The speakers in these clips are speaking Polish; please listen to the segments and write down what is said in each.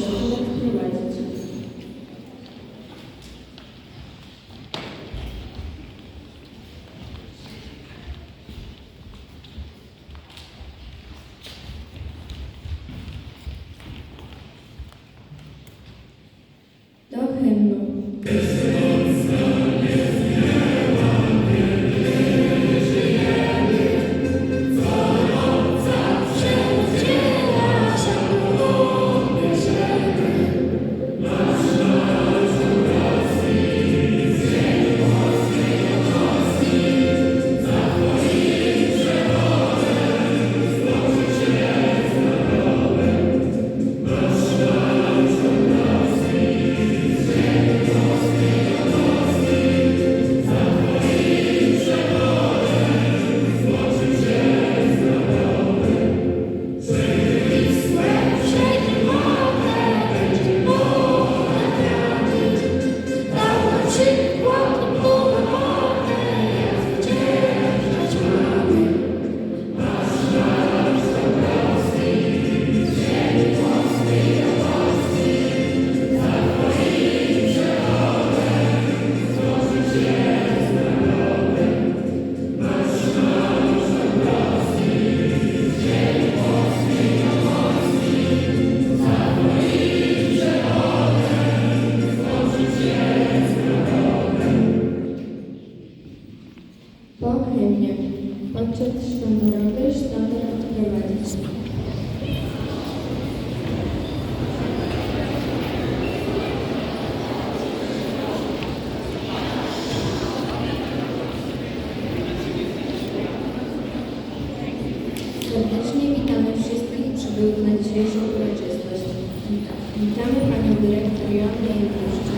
just collectively rising. Po hymnie. Poczet sztandarowy sztandar odprowadzić. Serdecznie witamy wszystkich przybyłych na dzisiejszą uroczystość. Witamy Panią Dyrektor Joannę Jędruszczak,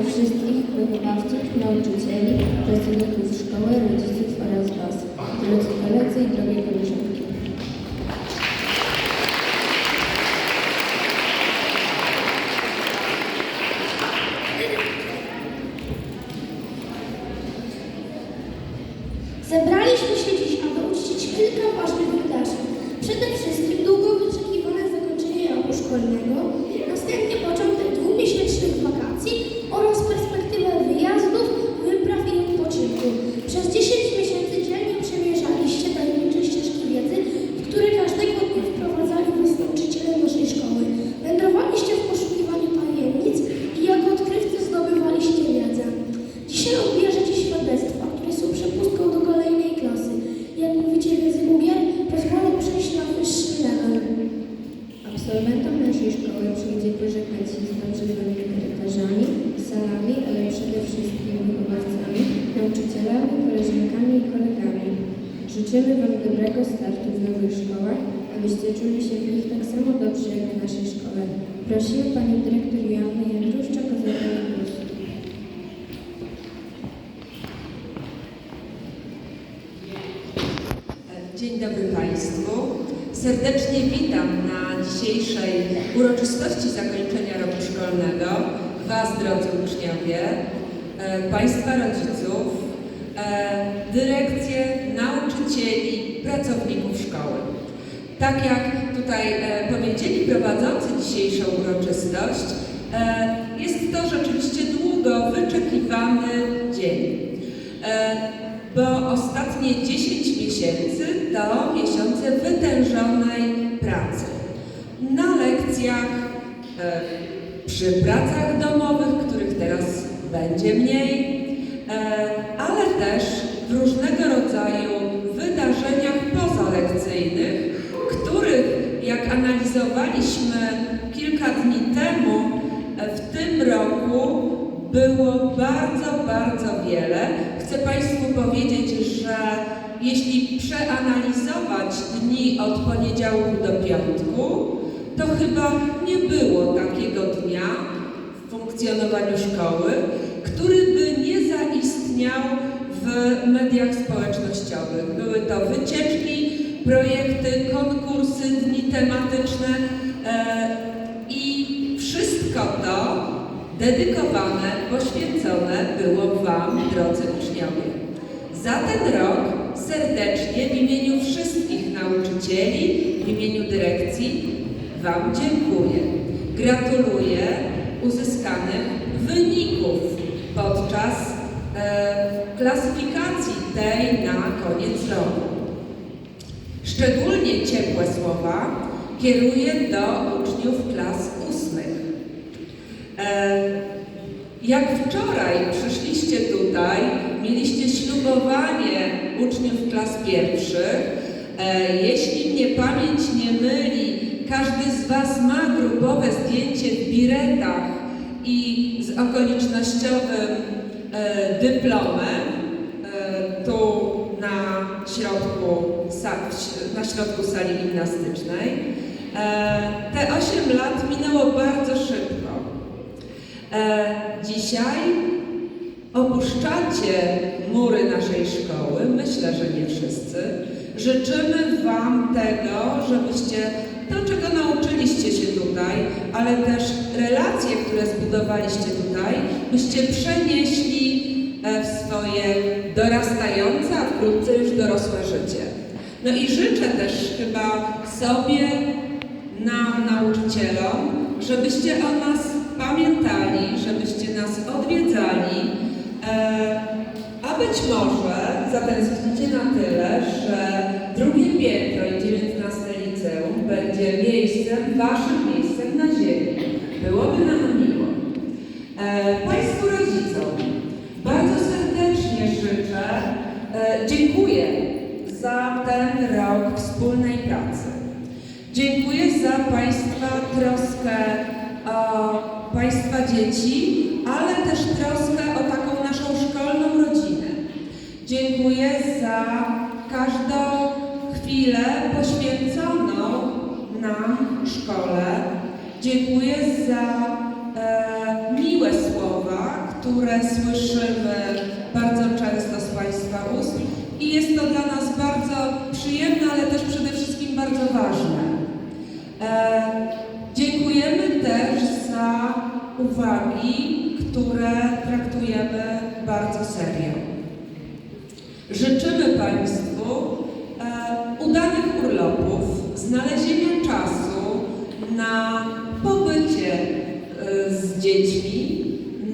witamy wszystkich wychowawców, nauczycieli, pracowników szkoły, rodziców oraz Was, drodzy koledzy i drogie koleżanki. Zebraliśmy się dziś, aby uczcić kilka ważnych wydarzeń. Przede wszystkim długo wyczekiwane zakończenie roku szkolnego, następnie początek dwumiesięcznych wakacji oraz perspektywę wyjazdów, wypraw i odpoczynku. Przez 10 miesięcy dzielnie przemierzaliście tajemnicze ścieżki wiedzy, w które każdego dnia wprowadzali was nauczyciele naszej szkoły. Wędrowaliście w poszukiwaniu tajemnic i jako odkrywcy zdobywaliście wiedzę. Dzisiaj odbierzecie świadectwa, które są przepustką do kolejnej klasy. Jak mówicie w języku gier, pozwolą przejść na wyższy level. Absolwentom naszej szkoły przyjdzie pożegnać się z dojrzałymi korytarzami, salami, ale przede wszystkim wychowawcami, nauczycielami, koleżankami i kolegami. Życzymy Wam dobrego startu w nowych szkołach, abyście czuli się w nich tak samo dobrze jak w naszej szkole. Prosimy Panią Dyrektor Joannę Jędruszczak o zabranie głosu. Dzień dobry Państwu. Serdecznie witam na dzisiejszej uroczystości zakończenia roku szkolnego Was, drodzy uczniowie, e, Państwa rodziców, dyrekcję, nauczycieli, pracowników szkoły. Tak jak tutaj e, powiedzieli prowadzący dzisiejszą uroczystość, e, jest to rzeczywiście długo wyczekiwany dzień. E, bo ostatnie 10 miesięcy to miesiące wytężonej pracy. Na lekcjach, e, przy pracach domowych, których teraz będzie mniej, e, ale też w różnego rodzaju wydarzeniach pozalekcyjnych, których, jak analizowaliśmy kilka dni temu, w tym roku było bardzo, bardzo wiele. Chcę Państwu powiedzieć, że jeśli przeanalizować dni od poniedziałku do piątku, to chyba nie było takiego dnia w funkcjonowaniu szkoły, który by nie zaistniał w mediach społecznościowych. Były to wycieczki, projekty, konkursy, dni tematyczne e, i wszystko to dedykowane, poświęcone było Wam, drodzy uczniowie. Za ten rok serdecznie w imieniu wszystkich nauczycieli, w imieniu dyrekcji Wam dziękuję. Gratuluję uzyskanych wyników podczas klasyfikacji tej na koniec roku. Szczególnie ciepłe słowa kieruję do uczniów klas ósmych. E, Jak wczoraj przyszliście tutaj, mieliście ślubowanie uczniów klas pierwszych. E, Jeśli mnie pamięć nie myli, każdy z Was ma grupowe zdjęcie w biretach i z okolicznościowym e, dyplomem e, tu na środku, na środku sali gimnastycznej. E, Te 8 lat minęło bardzo szybko. E, Dzisiaj opuszczacie mury naszej szkoły, myślę, że nie wszyscy. Życzymy Wam tego, żebyście to, czego nauczyliście się tutaj, ale też relacje, które zbudowaliście tutaj, byście przenieśli e, w swoje dorastające, a wkrótce już dorosłe życie. No i życzę też chyba sobie, nam, nauczycielom, żebyście o nas pamiętali, żebyście nas odwiedzali, e, a być może zatęsknicie na tyle, że drugie piętro i 19 liceum będzie miejscem, waszym miejscem. Byłoby nam miło. E, Państwu rodzicom bardzo serdecznie życzę, e, dziękuję za ten rok wspólnej pracy. Dziękuję za Państwa troskę o Państwa dzieci, ale też troskę o taką naszą szkolną rodzinę. Dziękuję za każdą chwilę poświęconą nam, szkole. Dziękuję za e, miłe słowa, które słyszymy bardzo często z Państwa ust i jest to dla nas bardzo przyjemne, ale też przede wszystkim bardzo ważne. E, dziękujemy też za uwagi, które traktujemy bardzo serio. Życzymy Państwu e, udanych urlopów, znalezienia czasu na pobycie e, z dziećmi,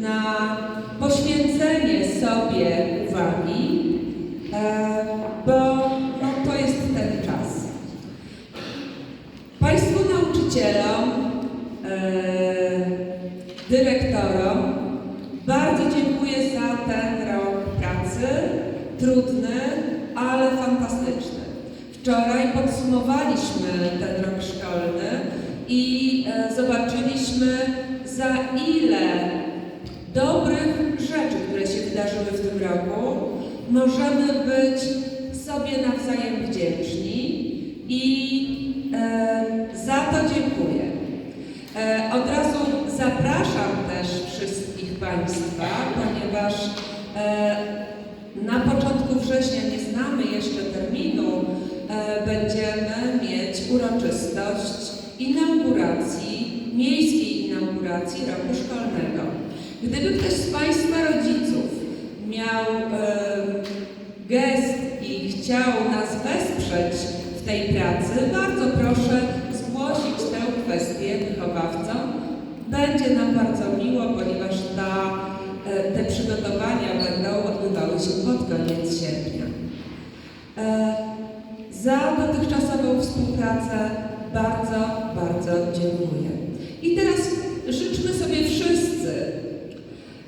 na poświęcenie sobie uwagi, e, bo no, to jest ten czas. Państwu nauczycielom, e, dyrektorom bardzo dziękuję za ten rok pracy, trudny, ale fantastyczny. Wczoraj podsumowaliśmy ten rok szkolny i e, zobaczyliśmy za ile dobrych rzeczy, które się wydarzyły w tym roku, możemy być sobie nawzajem wdzięczni i e, za to dziękuję. E, od razu zapraszam też wszystkich Państwa, ponieważ na początku września nie znamy jeszcze terminu, będziemy mieć uroczystość inauguracji, miejskiej inauguracji roku szkolnego. Gdyby ktoś z Państwa rodziców miał e, gest i chciał nas wesprzeć w tej pracy, bardzo proszę zgłosić tę kwestię wychowawcom. Będzie nam bardzo miło, ponieważ ta, e, te przygotowania będą odbywały się pod koniec sierpnia. E, Za dotychczasową współpracę bardzo, bardzo dziękuję. I teraz życzmy sobie wszyscy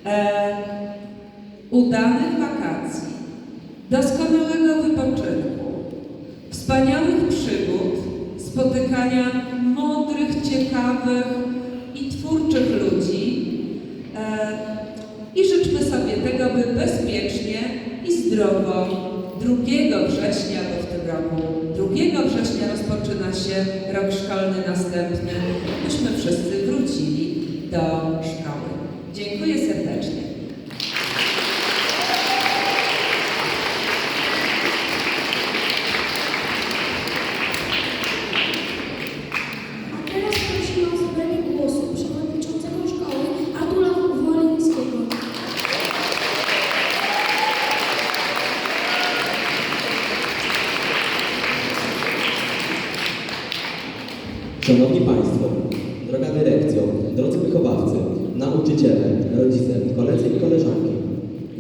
e, udanych wakacji, doskonałego wypoczynku, wspaniałych przygód, spotykania mądrych, ciekawych i twórczych ludzi, e, Życzmy sobie tego, by bezpiecznie i zdrowo 2 września, bo w tym roku 2 września rozpoczyna się rok szkolny następny, byśmy wszyscy wrócili do szkoły. Dziękuję serdecznie. A teraz prosimy o zabranie głosu przewodniczącego szkoły Adula Woleńskiego. Szanowni Państwo, droga dyrekcjo, drodzy wychowawcy, nauczyciele, rodzice, koledzy i koleżanki.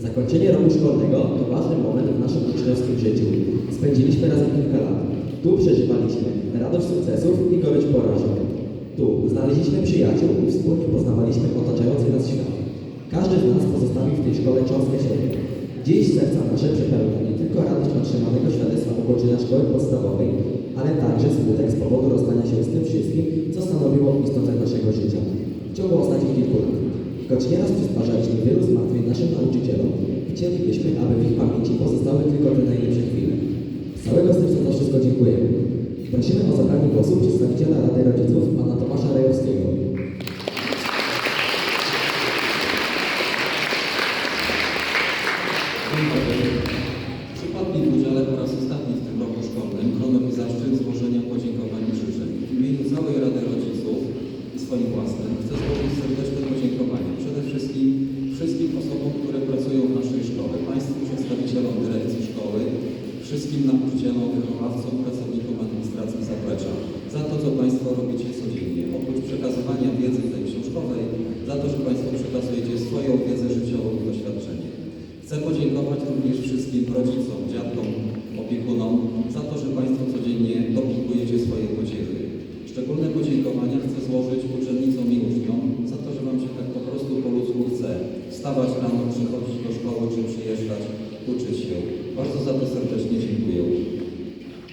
Zakończenie roku szkolnego to ważny moment w naszym uczniowskim życiu. Spędziliśmy razem kilka lat. Tu przeżywaliśmy radość sukcesów i gorycz porażek. Tu znaleźliśmy przyjaciół i wspólnie poznawaliśmy otaczający nas świat. Każdy z nas pozostawił w tej szkole cząstkę siebie. Dziś serca nasze przepełnia nie tylko radość otrzymanego świadectwa ukończenia szkoły podstawowej, ale także smutek z powodu rozstania się z tym wszystkim, co stanowiło istotę naszego życia. W ciągu ostatnich kilku lat. Choć nieraz przysparzaliśmy wielu zmartwień naszym nauczycielom, chcielibyśmy, aby w ich pamięci pozostały tylko te najlepsze chwile. Z całego serca za wszystko dziękujemy. Prosimy o zabranie głosu przedstawiciela Rady Rodziców, pana Tomasza Rejowskiego. Dzień dobry. Przypadł mi w udziale po raz ostatni w tym roku szkolnym grono mi zaszczyt złożenia podziękowań i życzeń. W imieniu całej Rady Rodziców i swoim własnym chcę złożyć serdeczne podziękowania przede wszystkim wszystkim osobom, które pracują w naszej szkole, Państwu przedstawicielom dyrekcji szkoły, wszystkim nauczycielom, wychowawcom, pracownikom administracji Zaplecza za to, co Państwo robicie codziennie. Oprócz przekazywania wiedzy tej książkowej, za to, że Państwo przekazujecie swoją wiedzę życiową i doświadczenie. Chcę podziękować również wszystkim rodzicom, dziadkom, opiekunom za to, że Państwo codziennie dopingujecie swoje pociechy. Szczególne podziękowania chcę złożyć uczennicom i uczniom za to, że Wam się tak po prostu po ludzku chce wstawać rano, przychodzić do szkoły czy przyjeżdżać, uczyć się. Bardzo za to serdecznie dziękuję.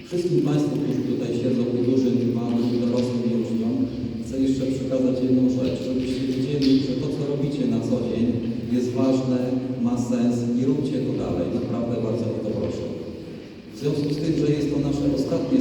Wszystkim Państwu, którzy tutaj siedzą, i dużym, i małym, dorosłym, i uczniom, chcę jeszcze przekazać jedną rzecz, żebyście wiedzieli, że to, co robicie na co dzień, jest ważne, ma sens i róbcie to dalej. Naprawdę bardzo o to proszę. W związku z tym, że jest to nasze ostatnie